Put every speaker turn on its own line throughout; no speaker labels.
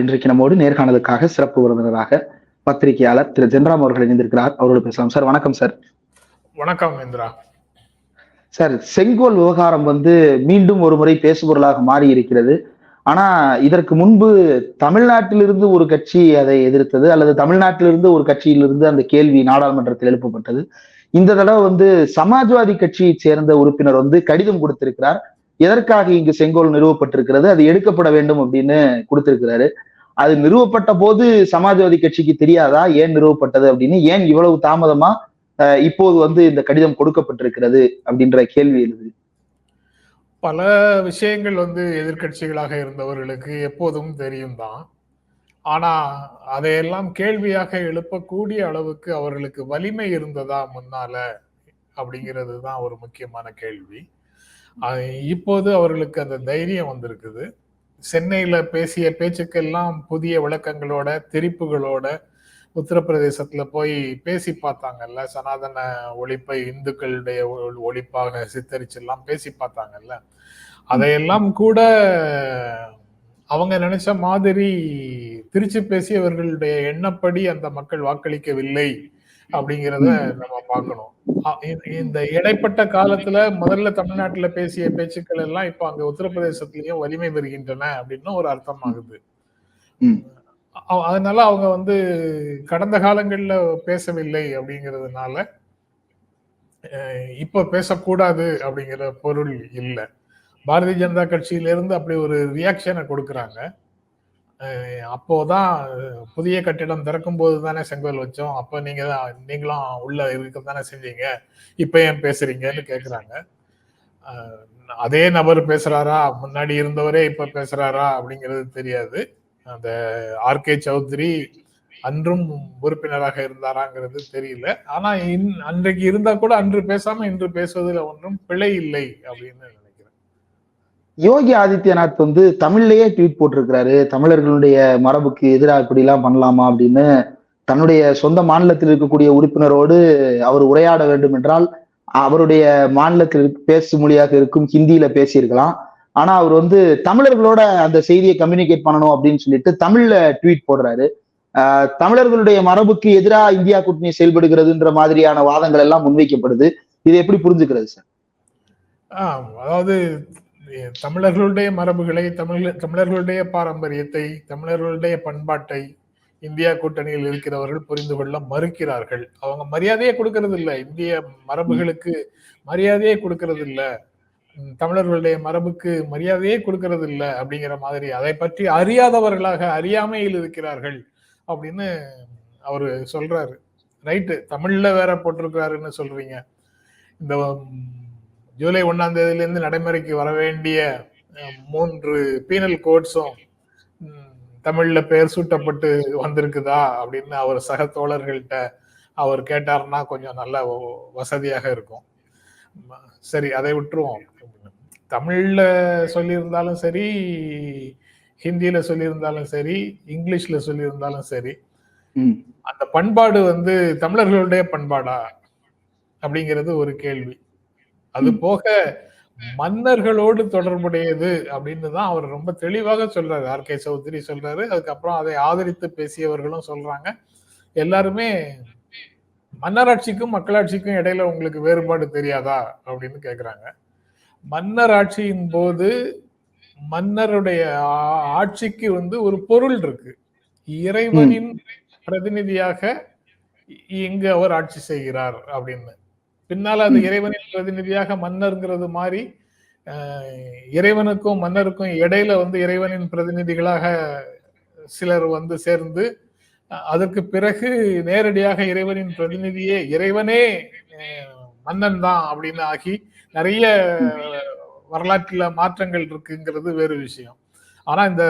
இன்றைக்கு நம்மோடு நேர்காணலுக்காக சிறப்பு விருந்தினராக பத்திரிகையாளர் திரு ஜென்ராம் அவர்கள் இணைந்திருக்கிறார். அவரோடு பேசலாம். சார் வணக்கம் சார்.
வணக்கம் இந்திரா.
சார் செங்கோல் விவகாரம் வந்து மீண்டும் ஒரு முறை பேசுபொருளாக மாறி இருக்கிறது ஆனா இதற்கு முன்பு தமிழ்நாட்டிலிருந்து ஒரு கட்சி அதை எதிர்த்தது அல்லது தமிழ்நாட்டிலிருந்து ஒரு கட்சியிலிருந்து அந்த கேள்வி நாடாளுமன்றத்தில் எழுப்பப்பட்டது. இந்த தடவை வந்து சமாஜ்வாதி கட்சியை சேர்ந்த உறுப்பினர் வந்து கடிதம் கொடுத்திருக்கிறார். எதற்காக இங்கு செங்கோல் நிறுவப்பட்டிருக்கிறது? அது எடுக்கப்பட வேண்டும் அப்படின்னு கொடுத்திருக்கிறாரு. அது நிறுவப்பட்ட போது சமாஜ்வாதி கட்சிக்கு தெரியாதா? ஏன் நிறுவப்பட்டது அப்படின்னு? ஏன் இவ்வளவு தாமதமா இப்போது வந்து இந்த கடிதம் கொடுக்கப்பட்டிருக்கிறது அப்படின்ற கேள்வி எழுது.
பல விஷயங்கள் வந்து எதிர்கட்சிகளாக இருந்தவர்களுக்கு எப்போதும் தெரியும் தான் ஆனா அதையெல்லாம் கேள்வியாக எழுப்பக்கூடிய அளவுக்கு அவர்களுக்கு வலிமை இருந்ததா முன்னால அப்படிங்கிறது தான் ஒரு முக்கியமான கேள்வி. இப்போது அவர்களுக்கு அந்த தைரியம் வந்திருக்குது. சென்னையில பேசிய பேச்சுக்கெல்லாம் புதிய விளக்கங்களோட திரிப்புகளோட உத்தரப்பிரதேசத்துல போய் பேசி பார்த்தாங்கல்ல. சனாதன ஒழிப்பை இந்துக்களுடைய ஒழிப்பாக சித்தரிச்செல்லாம் பேசி பார்த்தாங்கல்ல. அதையெல்லாம் கூட அவங்க நினைச்ச மாதிரி திருச்சி பேசியவர்களுடைய எண்ணப்படி அந்த மக்கள் வாக்களிக்கவில்லை. அப்படிங்கிறத நம்ம பார்க்கணும். இந்த இடைப்பட்ட காலத்துல முதல்ல தமிழ்நாட்டுல பேசிய பேச்சுக்கள் எல்லாம் இப்ப அங்க உத்தரப்பிரதேசத்திலயும் வலிமை பெறுகின்றன அப்படின்னு ஒரு அர்த்தம் ஆகுது அதனால அவங்க வந்து கடந்த காலங்கள்ல பேசவில்லை அப்படிங்கிறதுனால இப்ப பேசக்கூடாது அப்படிங்கிற பொருள் இல்லை. பாரதிய ஜனதா கட்சியிலிருந்து அப்படி ஒரு ரியாக்ஷனை கொடுக்குறாங்க. அப்போதான் புதிய கட்டிடம் திறக்கும் போது தானே செங்கோல் வச்சோம். அப்ப நீங்க தான் நீங்களும் உள்ள இருக்க தானே செஞ்சீங்க. இப்ப ஏன் பேசுறீங்கன்னு கேக்குறாங்க. அதே நபர் பேசுறாரா? முன்னாடி இருந்தவரே இப்ப பேசுறாரா? அப்படிங்கிறது தெரியாது. அந்த ஆர் கே சௌத்ரி அன்றும் உறுப்பினராக இருந்தாராங்கிறது தெரியல. ஆனா அன்றைக்கு இருந்தா கூட அன்று பேசாம இன்று பேசுவதில் ஒன்றும் பிழை இல்லை அப்படின்னு
யோகி ஆதித்யநாத் வந்து தமிழ்லயே ட்வீட் போட்டிருக்கிறாரு. தமிழர்களுடைய மரபுக்கு எதிராக இப்படி எல்லாம் பண்ணலாமா அப்படின்னு தன்னுடைய சொந்த மாநிலத்தில் இருக்கக்கூடிய உறுப்பினரோடு அவர் உரையாட வேண்டும் என்றால் அவருடைய மாநிலத்தில் பேசு மொழியாக இருக்கும் ஹிந்தியில பேசியிருக்கலாம். ஆனா அவர் வந்து தமிழர்களோட அந்த செய்தியை கம்யூனிகேட் பண்ணணும் அப்படின்னு சொல்லிட்டு தமிழ்ல ட்வீட் போடுறாரு. தமிழர்களுடைய மரபுக்கு எதிராக இந்தியா கூட்டணி செயல்படுகிறதுன்ற மாதிரியான வாதங்கள் எல்லாம் முன்வைக்கப்படுது. இதை எப்படி புரிஞ்சுக்கிறது சார்?
அதாவது தமிழர்களுடைய மரபுகளை தமிழ் தமிழர்களுடைய பாரம்பரியத்தை தமிழர்களுடைய பண்பாட்டை இந்தியா கூட்டணியில் இருக்கிறவர்கள் புரிந்து கொள்ள மறுக்கிறார்கள். அவங்க மரியாதையே கொடுக்கறது இல்லை இந்திய மரபுகளுக்கு மரியாதையே கொடுக்கறது இல்லை தமிழர்களுடைய மரபுக்கு மரியாதையே கொடுக்கறது இல்லை அப்படிங்கிற மாதிரி அதை பற்றி அறியாதவர்களாக அறியாமையில் இருக்கிறார்கள் அப்படின்னு அவரு சொல்றாரு. ரைட்டு தமிழ்ல வேற போட்டிருக்கிறாருன்னு சொல்றீங்க. இந்த ஜூலை ஒன்னாம் தேதியில இருந்து நடைமுறைக்கு வர வேண்டிய மூன்று பீனல் கோட்ஸும் தமிழ்ல பெயர் சூட்டப்பட்டு வந்திருக்குதா அப்படின்னு அவர் சக தோழர்கள்ட்ட அவர் கேட்டார்னா கொஞ்சம் நல்ல வசதியாக இருக்கும். சரி அதை விட்டுருவோம். தமிழ்ல சொல்லியிருந்தாலும் சரி ஹிந்தியில சொல்லியிருந்தாலும் சரி இங்கிலீஷ்ல சொல்லியிருந்தாலும் சரி அந்த பண்பாடு வந்து தமிழர்களுடைய பண்பாடா அப்படிங்கிறது ஒரு கேள்வி. அது போக மன்னர்களோடு தொடர்புடையது அப்படின்னு தான் அவர் ரொம்ப தெளிவாக சொல்றாரு. ஆர். கே. சௌத்ரி சொல்றாரு. அதுக்கப்புறம் அதை ஆதரித்து பேசியவர்களும் சொல்றாங்க. எல்லாருமே மன்னராட்சிக்கும் மக்களாட்சிக்கும் இடையில உங்களுக்கு வேறுபாடு தெரியாதா அப்படின்னு கேக்குறாங்க. மன்னர் ஆட்சியின் போது மன்னருடைய ஆட்சிக்கு வந்து ஒரு பொருள் இருக்கு. இறைவனின் பிரதிநிதியாக இங்கு அவர் ஆட்சி செய்கிறார் அப்படின்னு. பின்னால அது இறைவனின் பிரதிநிதியாக மன்னர்ங்கிறது மாதிரி இறைவனுக்கும் மன்னருக்கும் இடையில வந்து இறைவனின் பிரதிநிதிகளாக சிலர் வந்து சேர்ந்து அதற்கு பிறகு நேரடியாக இறைவனின் பிரதிநிதியே இறைவனே மன்னன் தான் அப்படின்னு ஆகி நிறைய வரலாற்றுல மாற்றங்கள் இருக்குங்கிறது வேறு விஷயம். ஆனா இந்த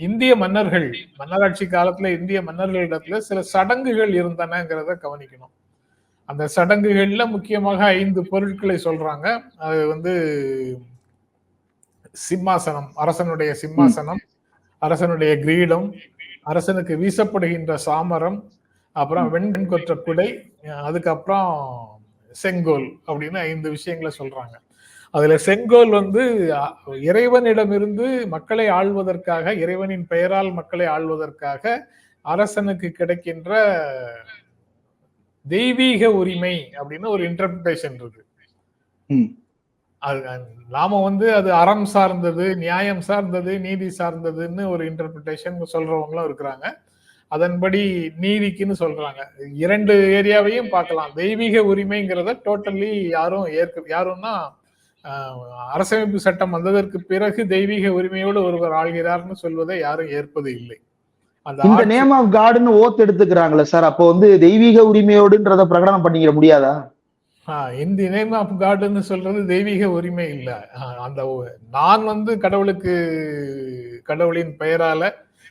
இந்திய மன்னர்கள் மன்னராட்சி காலத்துல இந்திய மன்னர்களிடத்துல சில சடங்குகள் இருந்தனங்கிறத கவனிக்கணும். அந்த சடங்குகள்ல முக்கியமாக ஐந்து பொருட்களை சொல்றாங்க. அது வந்து சிம்மாசனம் அரசனுடைய சிம்மாசனம் அரசனுடைய கிரீடம் அரசனுக்கு வீசப்படுகின்ற சாமரம் அப்புறம் வெண்கொற்ற குடை அதுக்கப்புறம் செங்கோல் அப்படின்னு ஐந்து விஷயங்களை சொல்றாங்க. அதுல செங்கோல் வந்து இறைவனிடமிருந்து மக்களை ஆள்வதற்காக இறைவனின் பெயரால் மக்களை ஆள்வதற்காக அரசனுக்கு கிடைக்கின்ற தெய்வீக உரிமை அப்படின்னு ஒரு இன்டர்பிரேஷன் இருக்கு. அது நாம வந்து அது அறம் சார்ந்தது நியாயம் சார்ந்தது நீதி சார்ந்ததுன்னு ஒரு இன்டர்பிரிட்டேஷன் சொல்றவங்களும் இருக்கிறாங்க. அதன்படி நீதிக்குன்னு சொல்றாங்க. இரண்டு ஏரியாவையும் பார்க்கலாம். தெய்வீக உரிமைங்கிறத டோட்டலி யாரும் ஏற்க யாரும்னா அரசமைப்பு சட்டம் வந்ததற்கு பிறகு தெய்வீக உரிமையோடு ஒருவர் ஆள்கிறார்னு சொல்வதை யாரும் ஏற்பது இல்லை.
இந்த நேம் ஆஃப் காடுன்னு ஓத்து எடுத்துக்கிறாங்களே சார் அப்போ வந்து தெய்வீக உரிமையோடுன்றத பிரகடனம் பண்ணிக்கிற முடியாதா?
இந்த நேம் ஆஃப் காட்னு சொல்றது தெய்வீக உரிமை இல்ல. ஆஹ் அந்த நான் வந்து கடவுளுக்கு கடவுளின் பெயரால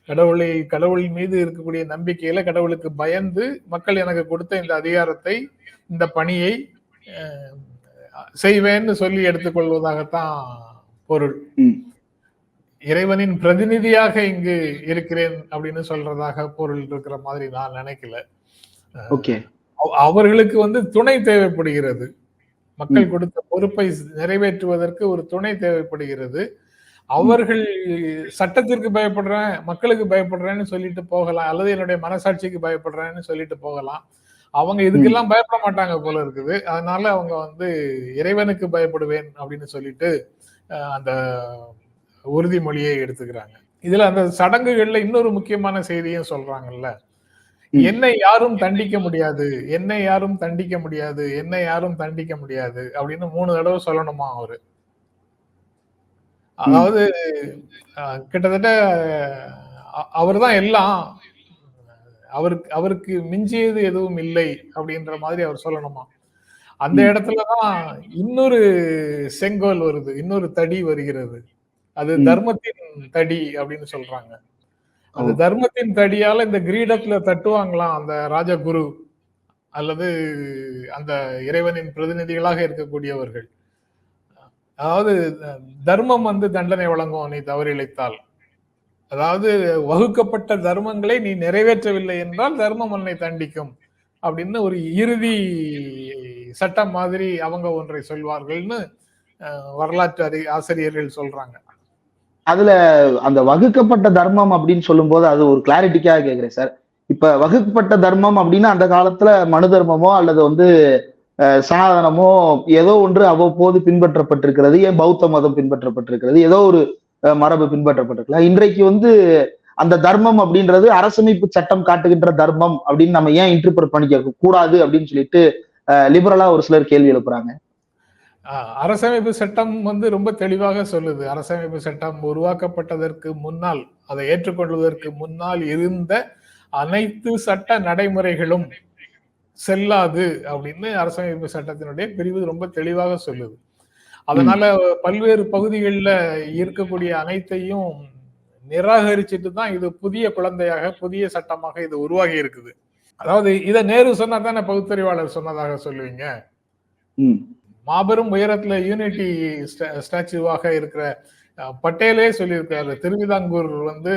கடவுளை கடவுள் மீது இருக்கக்கூடிய நம்பிக்கையில கடவுளுக்கு பயந்து மக்கள் எனக்கு கொடுத்த இந்த அதிகாரத்தை இந்த பணியை செய்வேன்னு சொல்லி எடுத்துக்கொள்வதாகத்தான் பொருள். இறைவனின் பிரதிநிதியாக இங்கு இருக்கிறேன் அப்படின்னு சொல்றதாக பொருள் இருக்கிற மாதிரி நான் நினைக்கல.
ஓகே.
அவ- அவர்களுக்கு வந்து துணை தேவைப்படுகிறது. மக்கள் கொடுத்த பொறுப்பை நிறைவேற்றுவதற்கு ஒரு துணை தேவைப்படுகிறது. அவர்கள் சட்டத்திற்கு பயப்படுறேன் மக்களுக்கு பயப்படுறேன்னு சொல்லிட்டு போகலாம் அல்லது என்னுடைய மனசாட்சிக்கு பயப்படுறேன்னு சொல்லிட்டு போகலாம். அவங்க இதுக்கெல்லாம் பயப்பட மாட்டாங்க போல இருக்குது. அதனால அவங்க வந்து இறைவனுக்கு பயப்படுவேன் அப்படின்னு சொல்லிட்டு அந்த உறுதிமொழியை எடுத்துக்கிறாங்க. இதுல அந்த சடங்குகள்ல இன்னொரு முக்கியமான செய்தியும் சொல்றாங்கல்ல. என்னை யாரும் தண்டிக்க முடியாது. என்னை யாரும் தண்டிக்க முடியாது. என்னை யாரும் தண்டிக்க முடியாது அப்படின்னு மூணு தடவை சொல்லணுமா அவரு. அதாவது கிட்டத்தட்ட அவர் தான் எல்லாம். அவருக்கு அவருக்கு மிஞ்சியது எதுவும் இல்லை அப்படின்ற மாதிரி அவர் சொல்லணுமா. அந்த. இடத்துலதான் இன்னொரு செங்கோல் வருது. இன்னொரு தடி வருகிறது. அது. தர்மத்தின் தடி அப்படின்னு சொல்றாங்க அந்த. தர்மத்தின் தடியால இந்த கிரீடத்துல தட்டுவாங்களாம் அந்த ராஜகுரு அல்லது அந்த இறைவனின் பிரதிநிதிகளாக இருக்கக்கூடியவர்கள் அதாவது தர்மம் வந்து தண்டனை வழங்கும் நீ தவறிழைத்தால் அதாவது வகுக்கப்பட்ட தர்மங்களை நீ நிறைவேற்றவில்லை என்றால் தர்மம் உன்னை தண்டிக்கும் அப்படின்னு ஒரு இறுதி சட்டம் மாதிரி அவங்க ஒன்றை சொல்வார்கள்னு வரலாற்று அறி ஆசிரியர்கள் சொல்றாங்க
அதுல அந்த வகுக்கப்பட்ட தர்மம் அப்படின்னு சொல்லும்போது அது ஒரு கிளாரிட்டிக்காக கேக்குறேன் சார் இப்ப வகுக்கப்பட்ட தர்மம் அப்படின்னா அந்த காலத்துல மனு தர்மமோ அல்லது வந்து சனாதனமோ ஏதோ ஒன்று அவ்வப்போது பின்பற்றப்பட்டிருக்கிறது. ஏன் பௌத்த மதம் பின்பற்றப்பட்டிருக்கிறது? ஏதோ ஒரு மரபு பின்பற்றப்பட்டிருக்கலாம் இன்றைக்கு வந்து அந்த தர்மம் அப்படின்றது அரசமைப்பு சட்டம் காட்டுகின்ற தர்மம் அப்படின்னு நம்ம ஏன் இன்டர்பிரட் பண்ணிக்க கூடாது அப்படின்னு சொல்லிட்டு லிபரலா ஒரு சிலர் கேள்வி எழுப்புறாங்க.
அரசமைப்பு சட்டம் வந்து ரொம்ப தெளிவாக சொல்லுது. அரசமைப்பு சட்டம் உருவாக்கப்பட்டதற்கு முன்னால் அதை ஏற்றுக்கொள்வதற்கு முன்னால் இருந்த அனைத்து சட்ட நடைமுறைகளும் செல்லாது அப்படின்னு அரசமைப்பு சட்டத்தினுடைய பிரிவு ரொம்ப தெளிவாக சொல்லுது. அதனால பல்வேறு பகுதிகளில் இருக்கக்கூடிய அனைத்தையும் நிராகரிச்சுட்டு தான் இது புதிய குழந்தையாக புதிய சட்டமாக இது உருவாகி இருக்குது. அதாவது இதை நேரு சொன்னா தானே பகுத்தறிவாளர் சொன்னதாக சொல்லுவீங்க? மாபெரும் உயரத்துல யூனிட்டி ஸ்டாச்சுவாக இருக்கிற பட்டேலே சொல்லியிருக்காரு. திருவிதாங்கூர் வந்து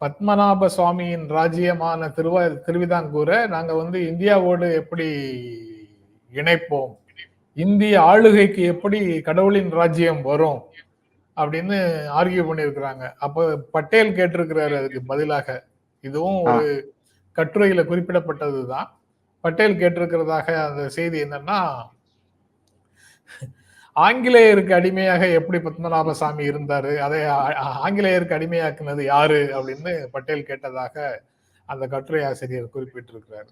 பத்மநாப சுவாமியின் ராஜ்யமான திருவ திருவிதாங்கூரை நாங்க வந்து இந்தியாவோடு எப்படி இணைப்போம்? இந்திய ஆளுகைக்கு எப்படி கடவுளின் ராஜ்யம் வரும்? அப்படின்னு ஆர்கியூ பண்ணியிருக்கிறாங்க. அப்ப பட்டேல் கேட்டிருக்கிறாரு அதுக்கு பதிலாக. இதுவும் ஒரு கட்டுரையில குறிப்பிடப்பட்டதுதான். பட்டேல் கேட்டிருக்கிறதாக அந்த செய்தி என்னன்னா ஆங்கிலேயருக்கு அடிமையாக எப்படி பத்மநாப சாமி இருந்தாரு? அதை ஆங்கிலேயருக்கு அடிமையாக்குனது யாரு? அப்படின்னு பட்டேல் கேட்டதாக அந்த கட்டுரை ஆசிரியர் குறிப்பிட்டிருக்கிறாரு.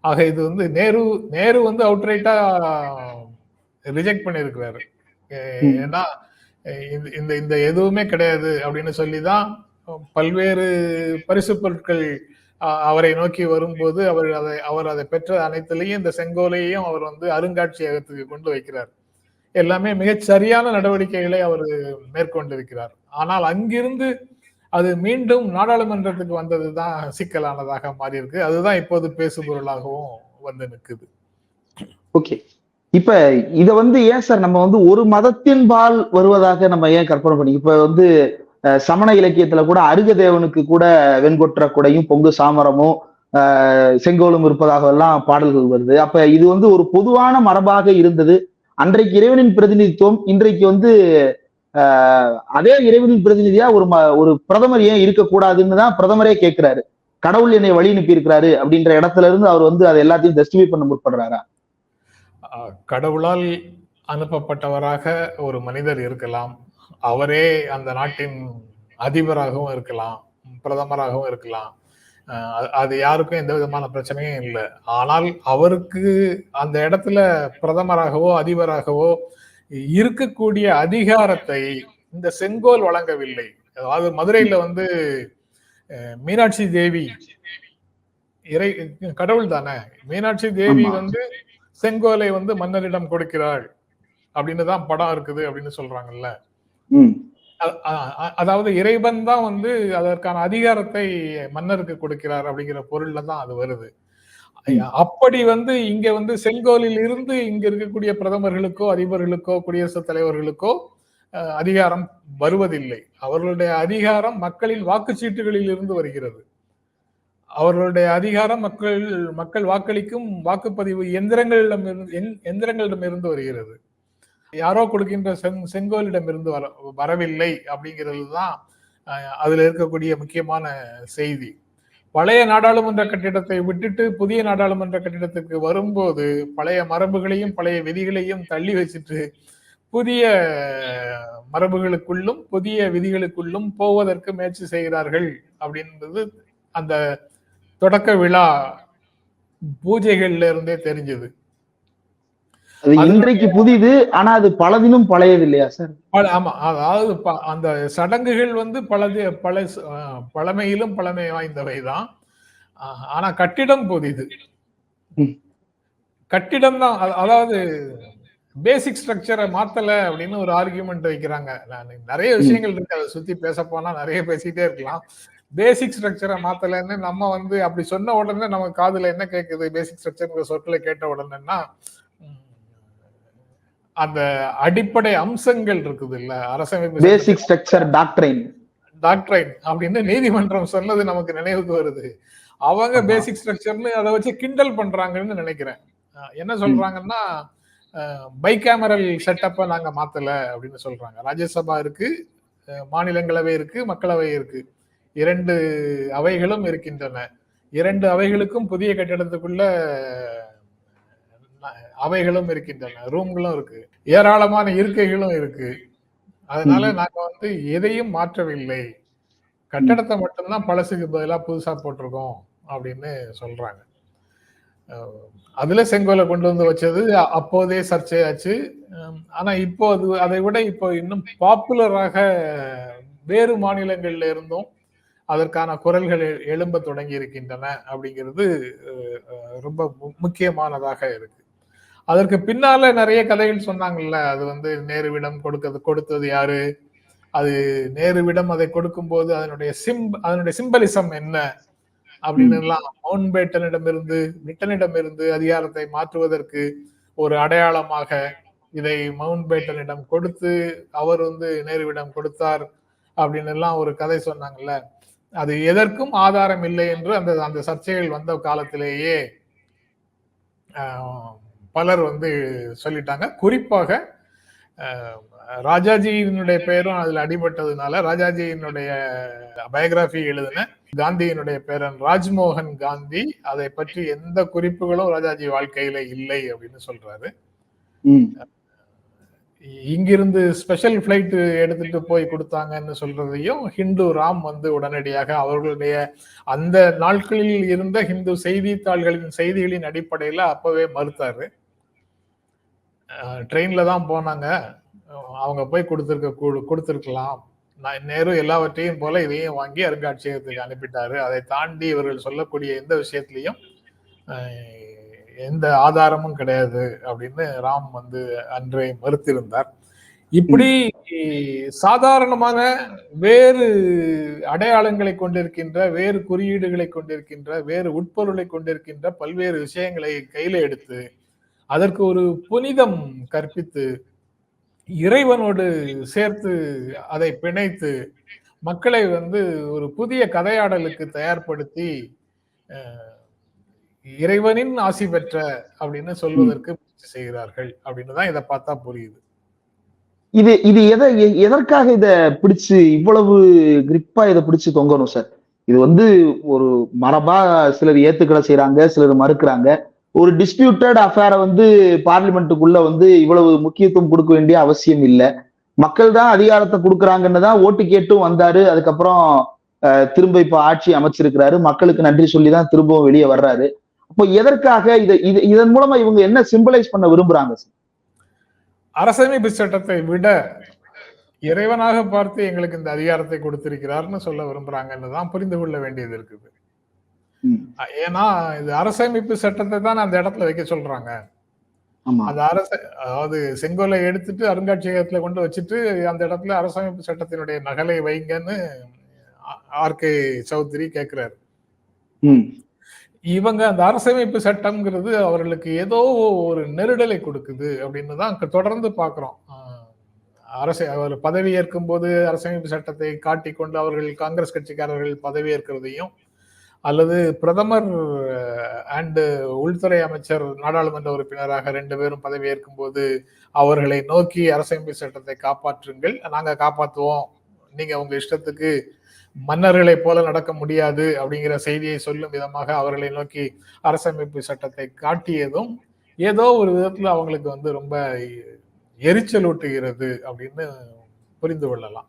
ஆக இது வந்து நேரு நேரு வந்து அவுட்ரைட்டா ரிஜெக்ட் பண்ணியிருக்கிறாரு. ஏன்னா இந்த- இந்த இந்த எதுவுமே கிடையாது அப்படின்னு சொல்லிதான் பல்வேறு பரிசு பொருட்கள் அவரை நோக்கி வரும்போது அவர் அதை அவர் அதை பெற்ற அனைத்திலையும் இந்த செங்கோலையும் அவர் வந்து அருங்காட்சியகத்துக்கு கொண்டு வைக்கிறார். எல்லாமே மிகச் சரியான நடவடிக்கைகளை அவர் மேற்கொண்டிருக்கிறார். ஆனால் அங்கிருந்து அது மீண்டும் நாடாளுமன்றத்துக்கு வந்ததுதான் சிக்கலானதாக மாறி இருக்கு அதுதான் இப்போது பேசுபொருளாகவும் வந்து நிற்குது
ஓகே. இப்ப இத வந்து ஏன் சார் நம்ம வந்து ஒரு மதத்தின் பால் வருவதாக நம்ம ஏன் கற்பனை பண்ணி இப்ப வந்து சமண இலக்கியத்துல கூட அருகதேவனுக்கு கூட வெண்கொற்ற குடையும் பொங்கு சாமரமும் ஆஹ், செங்கோலும் இருப்பதாக எல்லாம் பாடல்கள் வருது. அப்ப இது வந்து ஒரு பொதுவான மரபாக இருந்தது. அன்றைக்கு இறைவனின் பிரதிநிதித்துவம் இன்றைக்கு வந்து ஆஹ், அதே இறைவனின் பிரதிநிதியா ஒரு ம- ஒரு பிரதமர் ஏன் இருக்கக்கூடாதுன்னு தான் பிரதமரே கேட்கிறாரு கடவுள் என்னை வழி அனுப்பி இருக்கிறாரு அப்படின்ற இடத்துல இருந்து அவர் வந்து அதை எல்லாத்தையும் ஜஸ்டிஃபை பண்ண முற்படுறாரா?
கடவுளால் அனுப்பப்பட்டவராக ஒரு மனிதர் இருக்கலாம். அவரே அந்த நாட்டின் அதிபராகவும் இருக்கலாம் பிரதமராகவும் இருக்கலாம். அது- அது யாருக்கும் எந்த விதமான பிரச்சனையும் இல்லை. ஆனால் அவருக்கு அந்த இடத்துல பிரதமராகவோ அதிபராகவோ இருக்கக்கூடிய அதிகாரத்தை இந்த செங்கோல் வழங்கவில்லை. அதாவது மதுரையில வந்து மீனாட்சி தேவி இறை கடவுள் தானே. மீனாட்சி தேவி. வந்து செங்கோலை வந்து மன்னரிடம் கொடுக்கிறாள். அப்படின்னு தான் படம் இருக்குது அப்படின்னு சொல்றாங்கல்ல. அதாவது இறைவன் தான் வந்து அதற்கான அதிகாரத்தை மன்னருக்கு கொடுக்கிறார் அப்படிங்கிற பொருள்ல தான் அது வருது. அப்படி வந்து இங்க வந்து செங்கோலில் இருந்து இங்க இருக்கக்கூடிய பிரதமர்களுக்கோ அதிபர்களுக்கோ குடியரசுத் தலைவர்களுக்கோ அதிகாரம் வருவதில்லை. அவர்களுடைய அதிகாரம் மக்களின் வாக்குச்சீட்டுகளில் இருந்து வருகிறது. அவர்களுடைய அதிகாரம் மக்கள் மக்கள் வாக்களிக்கும் வாக்குப்பதிவு எந்திரங்களிடம் இருந்து எந்திரங்களிடம் இருந்து வருகிறது. யாரோ கொடுக்கின்ற செங் செங்கோலிடமிருந்து வர வரவில்லை அப்படிங்கிறது தான் அதில் இருக்கக்கூடிய முக்கியமான செய்தி. பழைய நாடாளுமன்ற கட்டிடத்தை விட்டுட்டு புதிய நாடாளுமன்ற கட்டிடத்துக்கு வரும்போது பழைய மரபுகளையும் பழைய விதிகளையும் தள்ளி வச்சுட்டு புதிய மரபுகளுக்குள்ளும் புதிய விதிகளுக்குள்ளும் போவதற்கு முயற்சி செய்கிறார்கள் அப்படின்றது அந்த தொடக்க விழா பூஜைகள்ல இருந்தே தெரிஞ்சது.
அது இன்றைக்கு புதிது ஆனா அது பலதினும் பழையது இல்லையா சார்
ஆமா அதாவது அந்த சடங்குகள் வந்து பழது பழ பழமையிலும் பழமை வாய்ந்தவைதான். ஆஹ் ஆனா கட்டிடம் புதிது. கட்டிடம் தான் அதாவது பேசிக் ஸ்ட்ரக்சரை மாத்தல அப்படின்னு ஒரு ஆர்கியூமெண்ட் வைக்கிறாங்க. நான் நிறைய விஷயங்கள் இருக்கு. அதை சுத்தி பேச போனா நிறைய பேசிட்டே இருக்கலாம். பேசிக் ஸ்ட்ரக்சரை மாத்தலன்னு நம்ம வந்து அப்படி சொன்ன உடனே நம்ம காதுல என்ன கேக்குது? பேசிக் ஸ்ட்ரக்சர் சொற்களை கேட்ட உடனேன்னா அந்த அடிப்படை அம்சங்கள் இருக்குது இல்ல அரசமைப்பு
பேசிக் ஸ்ட்ரக்சர் டாக்டரைன்
டாக்டரைன் அப்படின்னு நீதிமன்றம் சொன்னது நமக்கு நினைவுக்கு வருது. அவங்க. பேசிக் ஸ்ட்ரக்சர்னு அதை வச்சு கிண்டல் பண்றாங்கன்னு நினைக்கிறேன். என்ன சொல்றாங்கன்னா பை கேமரல் செட்டப்பை நாங்க மாத்தல அப்படின்னு சொல்றாங்க. ராஜ்யசபா இருக்கு மாநிலங்களவை இருக்கு மக்களவை இருக்கு. இரண்டு அவைகளும் இருக்கின்றன. இரண்டு அவைகளுக்கும் புதிய கட்டிடத்துக்குள்ள அவைகளும் இருக்கின்றன ரூம்களும் இருக்கு ஏராளமான இருக்கைகளும் இருக்கு. அதனால. நாங்க வந்து எதையும் மாற்றவில்லை. கட்டடத்தை மட்டும்தான் பழசுக்கு பதிலா புதுசா போட்டிருக்கோம் அப்படின்னு சொல்றாங்க. அதுல செங்கோலை கொண்டு வந்து வச்சது அப்போதே சர்ச்சையாச்சு. ஆனா இப்போ அது அதை விட இப்போ இன்னும் பாப்புலராக வேறு மாநிலங்கள்ல இருந்தும் அதற்கான குரல்கள் எழும்ப தொடங்கி இருக்கின்றன அப்படிங்கிறது ரொம்ப முக்கியமானதாக இருக்கு. அதற்கு பின்னால நிறைய கதைகள் சொன்னாங்கல்ல. அது வந்து நேருவிடம் கொடுக்கிறது கொடுத்தது யாரு? அது நேருவிடம் அதை கொடுக்கும்போது அதனுடைய சிம் அதனுடைய சிம்பலிசம் என்ன? அப்படின்னு எல்லாம் மவுண்ட் பேட்டனிடம் இருந்து பிரிட்டனிடம் இருந்து அதிகாரத்தை மாற்றுவதற்கு ஒரு அடையாளமாக இதை மவுண்ட் பேட்டனிடம் கொடுத்து அவர் வந்து நேருவிடம் கொடுத்தார் அப்படின்னு எல்லாம் ஒரு கதை சொன்னாங்கல்ல. அது எதற்கும் ஆதாரம் இல்லை என்று அந்த அந்த சர்ச்சைகள் வந்த காலத்திலேயே ஆஹ், பலர் வந்து சொல்லிட்டாங்க. குறிப்பாக ராஜாஜியினுடைய பெயரும் அதுல அடிபட்டதுனால ராஜாஜியினுடைய பயோகிராஃபி எழுதின காந்தியினுடைய பேரன் ராஜ்மோகன் காந்தி. அதை பற்றி எந்த குறிப்புகளும் ராஜாஜி வாழ்க்கையில இல்லை அப்படின்னு சொல்றாரு. இங்கிருந்து ஸ்பெஷல் ஃபிளைட் எடுத்துட்டு போய் கொடுத்தாங்கன்னு சொல்றதையும் ஹிந்து ராம் வந்து உடனடியாக அவர்களுடைய அந்த நாட்களில் இருந்த ஹிந்து செய்தித்தாள்களின் செய்திகளின் அடிப்படையில அப்பவே மறுத்தாரு. ட்ரெயின்ல தான் போனாங்க. அவங்க போய் கொடுத்துருக்க கூ- நான் நேரு எல்லாவற்றையும் போல இதையும் வாங்கி அருங்காட்சியகத்துக்கு அனுப்பிட்டாரு. அதை தாண்டி இவர்கள் சொல்லக்கூடிய எந்த விஷயத்திலையும் எந்த ஆதாரமும் கிடையாது அப்படின்னு ராம் வந்து அன்றே மறுத்திருந்தார். இப்படி சாதாரணமாக வேறு அடையாளங்களை கொண்டிருக்கின்ற வேறு குறியீடுகளை கொண்டிருக்கின்ற வேறு உட்பொருளை கொண்டிருக்கின்ற பல்வேறு விஷயங்களை கையில எடுத்து அதற்கு ஒரு புனிதம் கற்பித்து இறைவனோடு சேர்த்து அதை பிணைத்து மக்களை வந்து ஒரு புதிய கதையாடலுக்கு தயார்படுத்தி இறைவனின் ஆசி பெற்ற அப்படின்னு சொல்வதற்கு முயற்சி செய்கிறார்கள் அப்படின்னு தான் இதை பார்த்தா புரியுது.
இது இது எதை எதற்காக இத பிடிச்சு இவ்வளவு கிரிப்பா இதை பிடிச்சு தொங்கணும் சார் இது வந்து ஒரு மரபா சிலர் ஏத்துக்களை செய்றாங்க சிலர் மறுக்கிறாங்க. ஒரு டிஸ்பியூட்டட் அஃபேரை வந்து பார்லிமெண்ட்டுக்குள்ள வந்து இவ்வளவு முக்கியத்துவம் கொடுக்க வேண்டிய அவசியம் இல்லை. மக்கள் தான் அதிகாரத்தை கொடுக்குறாங்கன்னு தான் ஓட்டு கேட்டும் வந்தாரு. அதுக்கப்புறம் திரும்ப இப்ப ஆட்சி அமைச்சிருக்கிறாரு. மக்களுக்கு நன்றி சொல்லி தான் திரும்பவும் வெளியே வர்றாரு. அப்போ எதற்காக இதை இது இதன் மூலமா இவங்க என்ன சிம்பிளைஸ் பண்ண விரும்புறாங்க சார்
அரசமைப்பு சட்டத்தை விட இறைவனாக பார்த்து எங்களுக்கு இந்த அதிகாரத்தை கொடுத்திருக்கிறார்னு சொல்ல விரும்புறாங்கன்னு தான் புரிந்து கொள்ள வேண்டியது இருக்குது. ஏன்னா இது அரசமைப்பு சட்டத்தை தான் அந்த இடத்துல வைக்க சொல்றாங்க. அந்த அரச அதாவது செங்கோலை எடுத்துட்டு அருங்காட்சியகத்துல கொண்டு வச்சுட்டு அந்த இடத்துல அரசமைப்பு சட்டத்தினுடைய நகலை வைங்கன்னு ஆர். கே. சௌத்ரி கேட்கிறாரு
ம்.
இவங்க அந்த அரசமைப்பு சட்டம்ங்கிறது அவர்களுக்கு ஏதோ ஒரு நெருடலை கொடுக்குது அப்படின்னு தான் தொடர்ந்து பார்க்கிறோம் ஆஹ் அரசு அவர் பதவி ஏற்கும் போது அரசமைப்பு சட்டத்தை காட்டிக்கொண்டு அவர்கள் காங்கிரஸ் கட்சிக்காரர்கள் பதவி ஏற்கிறதையும் அல்லது பிரதமர் அண்டு உள்துறை அமைச்சர் நாடாளுமன்ற உறுப்பினராக ரெண்டு பேரும் பதவியேற்கும் போது அவர்களை நோக்கி அரசமைப்பு சட்டத்தை காப்பாற்றுங்கள். நாங்கள் காப்பாற்றுவோம் நீங்கள் உங்கள் இஷ்டத்துக்கு மன்னர்களை போல நடக்க முடியாது அப்படிங்கிற செய்தியை சொல்லும் விதமாக அவர்களை நோக்கி அரசமைப்பு சட்டத்தை காட்டியதும் ஏதோ ஒரு விதத்தில் அவங்களுக்கு வந்து ரொம்ப எரிச்சலூட்டுகிறது அப்படின்னு புரிந்து கொள்ளலாம்.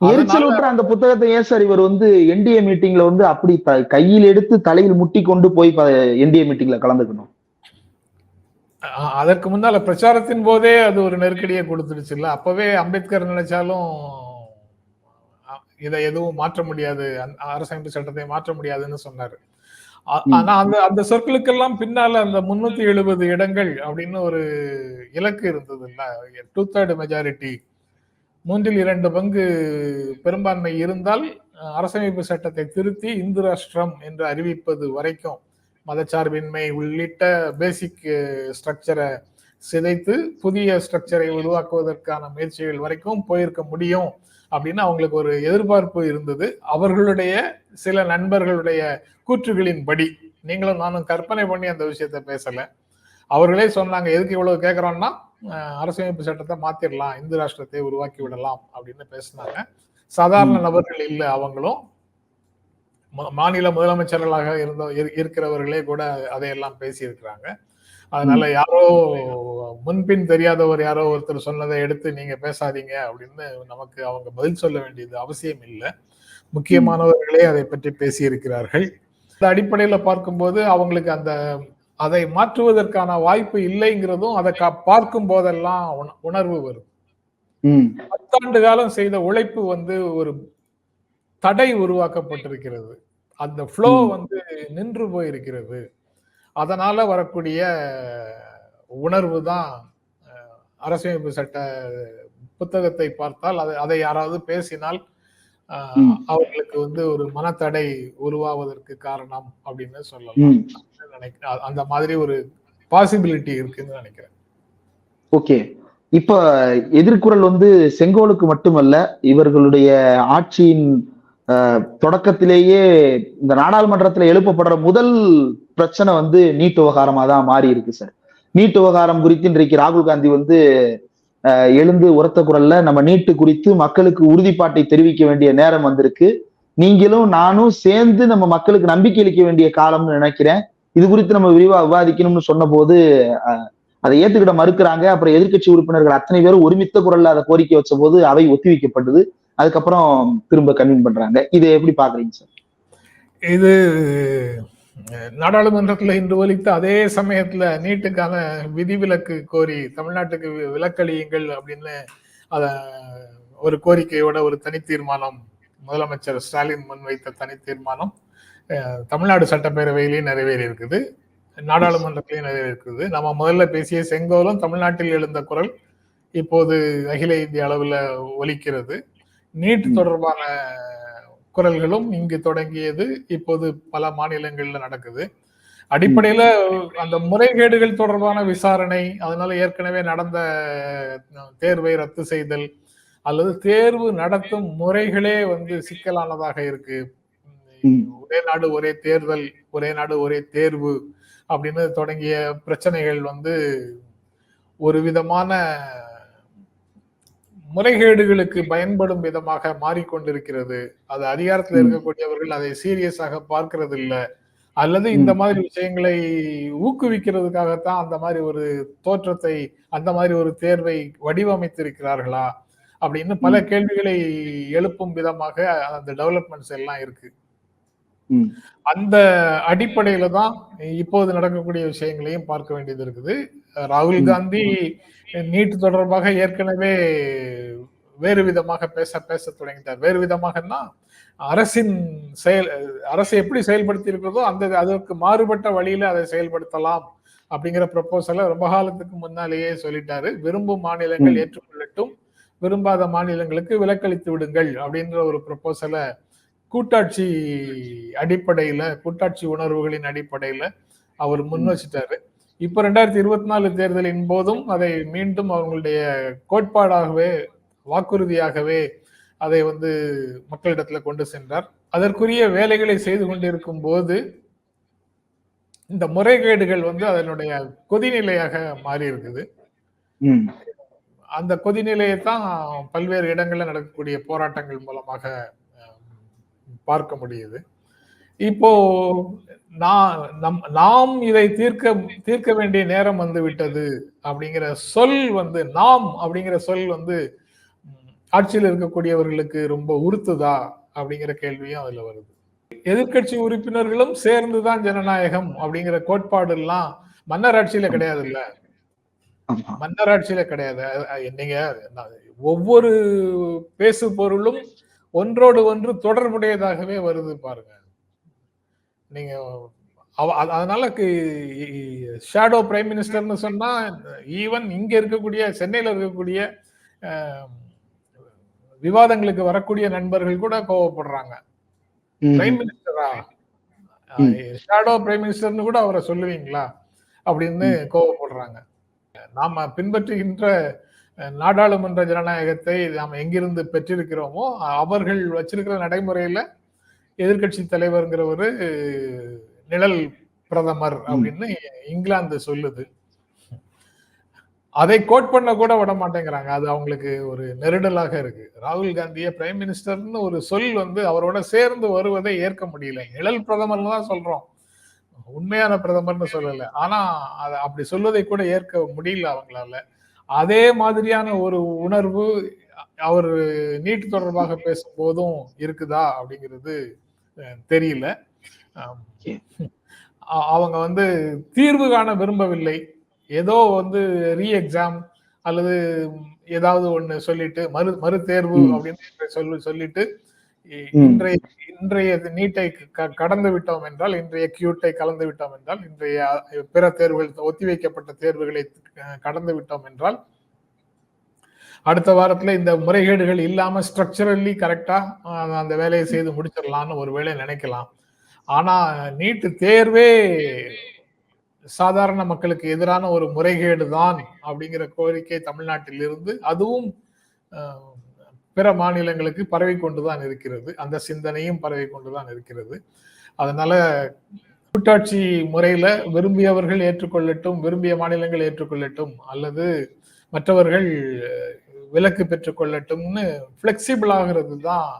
எரிச்சல்
அதனால-
விட்டுற அந்த புத்தகத்தை ஏன் சார் இவர் வந்து என்டிஏ மீட்டிங்ல வந்து அப்படி கையில் எடுத்து தலையில் முட்டி கொண்டு போய் என்டிஏ மீட்டிங்ல கலந்துக்கணும்?
அதற்கு முன்னால பிரச்சாரத்தின் போதே அது ஒரு நெருக்கடியை கொடுத்துடுச்சுல்ல. அப்பவே அம்பேத்கர் நினைச்சாலும் இதை எதுவும் மாற்ற முடியாது. அரசமைப்பு சட்டத்தை மாற்ற முடியாதுன்னு சொன்னாரு. ஆனா அந்த அந்த சொற்களுக்கெல்லாம் பின்னால அந்த முன்னூத்தி எழுபது இடங்கள் அப்படின்னு ஒரு இலக்கு இருந்தது இல்ல டூ தேர்ட் மெஜாரிட்டி மூன்றில் இரண்டு பங்கு பெரும்பான்மை இருந்தால் அரசமைப்பு சட்டத்தை திருத்தி இந்து ராஷ்டிரம் என்று அறிவிப்பது வரைக்கும் மதச்சார்பின்மை உள்ளிட்ட பேசிக் ஸ்ட்ரக்சரை சிதைத்து புதிய ஸ்ட்ரக்சரை உருவாக்குவதற்கான முயற்சிகள் வரைக்கும் போயிருக்க முடியும் அப்படின்னு அவங்களுக்கு ஒரு எதிர்பார்ப்பு இருந்தது. அவர்களுடைய சில நண்பர்களுடைய கூற்றுகளின் படி நீங்களும் நானும் கற்பனை பண்ணி அந்த விஷயத்த பேசலை. அவர்களே சொன்னாங்க எதுக்கு இவ்வளவு கேட்கறோம்னா அஹ், அரசமைப்பு சட்டத்தை மாத்திரலாம் இந்து ராஷ்டிரத்தை உருவாக்கி விடலாம் அப்படின்னு பேசினாங்க. சாதாரண நபர்கள் இல்லை அவங்களும். மாநில முதலமைச்சர்களாக இருந்த இரு- இருக்கிறவர்களே கூட அதையெல்லாம் பேசியிருக்கிறாங்க. அதனால யாரோ முன்பின் தெரியாதவர் யாரோ ஒருத்தர் சொன்னதை எடுத்து நீங்க பேசாதீங்க அப்படின்னு நமக்கு அவங்க பதில் சொல்ல வேண்டியது அவசியம் இல்லை. முக்கியமானவர்களே அதை பற்றி பேசியிருக்கிறார்கள். இந்த அடிப்படையில பார்க்கும்போது அவங்களுக்கு அந்த அதை மாற்றுவதற்கான வாய்ப்பு இல்லைங்கிறதும் அதை பார்க்கும் போதெல்லாம் உண- உணர்வு வரும் பத்தாண்டு காலம் செய்த உழைப்பு வந்து ஒரு தடை உருவாக்கப்பட்டிருக்கிறது அந்த ஃப்ளோ. வந்து நின்று போயிருக்கிறது அதனால வரக்கூடிய உணர்வு தான் அஹ், அரசமைப்பு சட்ட புத்தகத்தை பார்த்தால் அதை அதை யாராவது பேசினால். அவர்களுக்கு வந்து ஒரு மனத்தடை உருவாவதற்கு காரணம் அப்படின்னு சொல்லலாம். நினைக்கிறேன் அந்த மாதிரி ஒரு பாசிபிலிட்டி இருக்குன்னு நினைக்கிறேன்.
ஓகே. இப்ப எதிர்குரல் வந்து செங்கோலுக்கு மட்டுமல்ல இவர்களுடைய ஆட்சியின் தொடக்கத்திலேயே இந்த நாடாளுமன்றத்துல எழுப்பப்படுற முதல் பிரச்சனை வந்து நீட் விவகாரமா தான் மாறி இருக்கு சார். நீட் விவகாரம் குறித்து இன்றைக்கு ராகுல் காந்தி வந்து எழுந்து உரத்த குரல்ல நம்ம நீட்டு குறித்து மக்களுக்கு உறுதிப்பாட்டை தெரிவிக்க வேண்டிய நேரம் வந்திருக்கு. நீங்களும் நானும் சேர்ந்து நம்ம மக்களுக்கு நம்பிக்கை அளிக்க வேண்டிய காலம்னு நினைக்கிறேன். இது குறித்து நம்ம விரிவா விவாதிக்கணும்னு சொன்னபோது போது அதை ஏத்துக்கிட மறுக்கிறாங்க. அப்புறம் எதிர்க்கட்சி உறுப்பினர்கள் அத்தனை பேரும் ஒருமித்த குரல்ல அதை கோரிக்கை வச்ச போது அவை ஒத்திவைக்கப்பட்டது. அதுக்கப்புறம் திரும்ப கன்வீன் பண்றாங்க. இதை எப்படி பாக்குறீங்க சார்?
இது நாடாளுமன்றத்துல இன்று ஒலித்த அதே சமயத்துல நீட்டுக்கான விதிவிலக்கு கோரி தமிழ்நாட்டுக்கு விலக்களியுங்கள் அப்படின்னு அத ஒரு கோரிக்கையோட ஒரு தனி தீர்மானம் முதலமைச்சர் ஸ்டாலின் முன்வைத்த தனி தீர்மானம் தமிழ்நாடு சட்டப்பேரவையிலேயே நிறைவேறி இருக்குது நாடாளுமன்றத்திலேயும் நிறைவேறி இருக்குது நம்ம முதல்ல பேசிய செங்கோலும் தமிழ்நாட்டில் எழுந்த குரல் இப்போது அகில இந்திய அளவுல ஒலிக்கிறது நீட். தொடர்பான குரல்களும் இங்கு தொடங்கியது. இப்போது பல மாநிலங்கள்ல நடக்குது. அடிப்படையில அந்த முறைகேடுகள் தொடர்பான விசாரணை அதனால ஏற்கனவே நடந்த தேர்வை ரத்து செய்தல் அல்லது தேர்வு நடத்தும் முறைகளே வந்து சிக்கலானதாக இருக்கு. ஒரே நாடு ஒரே தேர்தல் ஒரே நாடு ஒரே தேர்வு அப்படின்னு தொடங்கிய பிரச்சனைகள் வந்து ஒரு விதமான முறைகேடுகளுக்கு பயன்படும் விதமாக மாறிக்கொண்டிருக்கிறது அது அதிகாரத்தில். இருக்கக்கூடியவர்கள் அதை சீரியஸாக பார்க்கிறது இல்ல அல்லது இந்த. மாதிரி விஷயங்களை ஊக்குவிக்கிறதுக்காகத்தான் அந்த மாதிரி ஒரு தோற்றத்தை அந்த மாதிரி ஒரு தேர்வை வடிவமைத்திருக்கிறார்களா அப்படின்னு பல. கேள்விகளை எழுப்பும் விதமாக அந்த டெவலப்மெண்ட்ஸ் எல்லாம் இருக்கு. அந்த அடிப்படையில தான் இப்போது நடக்கக்கூடிய விஷயங்களையும் பார்க்க வேண்டியது இருக்குது. ராகுல். காந்தி நீட் தொடர்பாக ஏற்கனவே வேறு விதமாக பேச பேச தொடங்கிட்டார். வேறு விதமாகன்னா அரசின் செயல் அரசு எப்படி செயல்படுத்தி இருக்கிறதோ அந்த அதற்கு மாறுபட்ட வழியில அதை செயல்படுத்தலாம் அப்படிங்கிற ப்ரப்போசலை ரொம்ப காலத்துக்கு முன்னாலேயே சொல்லிட்டாரு. விரும்பும் மாநிலங்கள். ஏற்றுக்கொள்ளட்டும். விரும்பாத மாநிலங்களுக்கு விலக்களித்து விடுங்கள் அப்படின்ற ஒரு ப்ரப்போசலை கூட்டாட்சி அடிப்படையில கூட்டாட்சி உணர்வுகளின் அடிப்படையில அவர் முன். வச்சுட்டாரு இப்ப ரெண்டாயிரத்தி இருபத்தி நாலு தேர்தலின் போதும் அதை மீண்டும் அவங்களுடைய கோட்பாடாகவே வாக்குறுதியாகவே அதை வந்து மக்களிடத்துல கொண்டு சென்றார் அதற்குரிய வேலைகளை செய்து கொண்டிருக்கும் போது இந்த முறைகேடுகள் வந்து அதனுடைய கொதிநிலையாக மாறி இருக்குது. அந்த கொதிநிலையை தான் பல்வேறு இடங்கள்ல நடக்கக்கூடிய போராட்டங்கள் மூலமாக பார்க்க முடியுது. இப்போ நான் நம் நாம் இதை தீர்க்க தீர்க்க வேண்டிய நேரம் வந்து விட்டது அப்படிங்கிற சொல் வந்து நாம் அப்படிங்கிற சொல் வந்து ஆட்சியில் இருக்கக்கூடியவர்களுக்கு ரொம்ப உறுத்துதா அப்படிங்கிற கேள்வியும் அதுல வருது. எதிர்க்கட்சி உறுப்பினர்களும் சேர்ந்துதான் ஜனநாயகம் அப்படிங்கிற கோட்பாடு எல்லாம் மன்னர் ஆட்சியில கிடையாது இல்ல
ஆமா.
மன்னர் ஆட்சியில கிடையாது. நீங்க ஒவ்வொரு பேசு பொருளும் ஒன்றோடு ஒன்று தொடர்புடையதாகவே வருது பாருங்க. நீங்க அதனால ஷேடோ பிரைம் மினிஸ்டர்னு சொன்னா ஈவன் இங்க இருக்கக்கூடிய சென்னையில இருக்கக்கூடிய விவாதங்களுக்கு வரக்கூடிய நண்பர்கள் கூட கோவப்படுறாங்க. பிரைம் மினிஸ்டரா. ஷேடோ பிரைம் மினிஸ்டர்னு கூட அவரை சொல்லுவீங்களா? அப்படின்னு கோவப்படுறாங்க. நாம பின்பற்றுகின்ற நாடாளுமன்ற ஜனநாயகத்தை நாம் எங்கிருந்து பெற்றிருக்கிறோமோ அவர்கள் வச்சிருக்கிற நடைமுறையில எதிர்க்கட்சி தலைவர்ங்கிறவரு நிழல் பிரதமர் அப்படின்னு இங்கிலாந்து சொல்லுது. அதை கோட் பண்ண கூட விட மாட்டேங்கிறாங்க. அது அவங்களுக்கு ஒரு நெருடலாக இருக்கு. ராகுல் காந்தியை பிரைம் மினிஸ்டர்னு ஒரு சொல் வந்து அவரோட சேர்ந்து வருவதை ஏற்க முடியல. நிழல் பிரதமர்னு தான் சொல்றோம். உண்மையான பிரதமர்னு சொல்லல. ஆனா அதை அப்படி சொல்வதை கூட ஏற்க முடியல அவங்களால. அதே மாதிரியான ஒரு உணர்வு அவர் நீட் தொடர்பாக பேசும்போதும் இருக்குதா அப்படிங்கிறது தெரியல அவங்க வந்து தீர்வு காண விரும்பவில்லை ஏதோ வந்து ரீ எக்ஸாம் அல்லது ஏதாவது ஒண்ணு சொல்லிட்டு மறு மறு தேர்வு. அப்படின்னு சொல்லி சொல்லிட்டு. இன்றைய இன்றைய நீட்டை கடந்து விட்டோம் என்றால் இன்றைய கியூட்டை கலந்து விட்டோம் என்றால் இன்றைய பிற தேர்வுகள் ஒத்திவைக்கப்பட்ட தேர்வுகளை கடந்து விட்டோம் என்றால் அடுத்த வாரத்துல இந்த முறைகேடுகள் இல்லாம ஸ்ட்ரக்சரலி கரெக்டா அந்த வேலையை செய்து முடிச்சிடலாம்னு ஒரு வேளை நினைக்கலாம். ஆனா நீட்டு தேர்வே சாதாரண மக்களுக்கு எதிரான ஒரு முறைகேடு தான் அப்படிங்கிற கோரிக்கை தமிழ்நாட்டில் இருந்து அதுவும் பிற மாநிலங்களுக்கு பரவி கொண்டுதான் இருக்கிறது. அந்த சிந்தனையும் பரவி கொண்டுதான் இருக்கிறது. அதனால கூட்டாட்சி முறையில விரும்பியவர்கள் ஏற்றுக்கொள்ளட்டும் விரும்பிய மாநிலங்கள் ஏற்றுக்கொள்ளட்டும் அல்லது மற்றவர்கள் விலக்கு பெற்றுக்கொள்ளட்டும்னு பிளெக்சிபிள் ஆகிறது தான்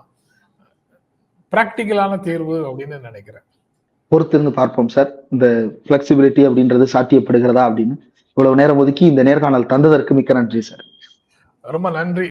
பிராக்டிக்கலான தீர்வு அப்படின்னு நினைக்கிறேன்.
பொறுத்திருந்து பார்ப்போம் சார். இந்த பிளெக்சிபிலிட்டி அப்படின்றது சாத்தியப்படுகிறதா அப்படின்னு இவ்வளவு நேரம் ஒதுக்கி இந்த நேர்காணல் தந்ததற்கு மிக்க நன்றி சார்.
ரொம்ப நன்றி.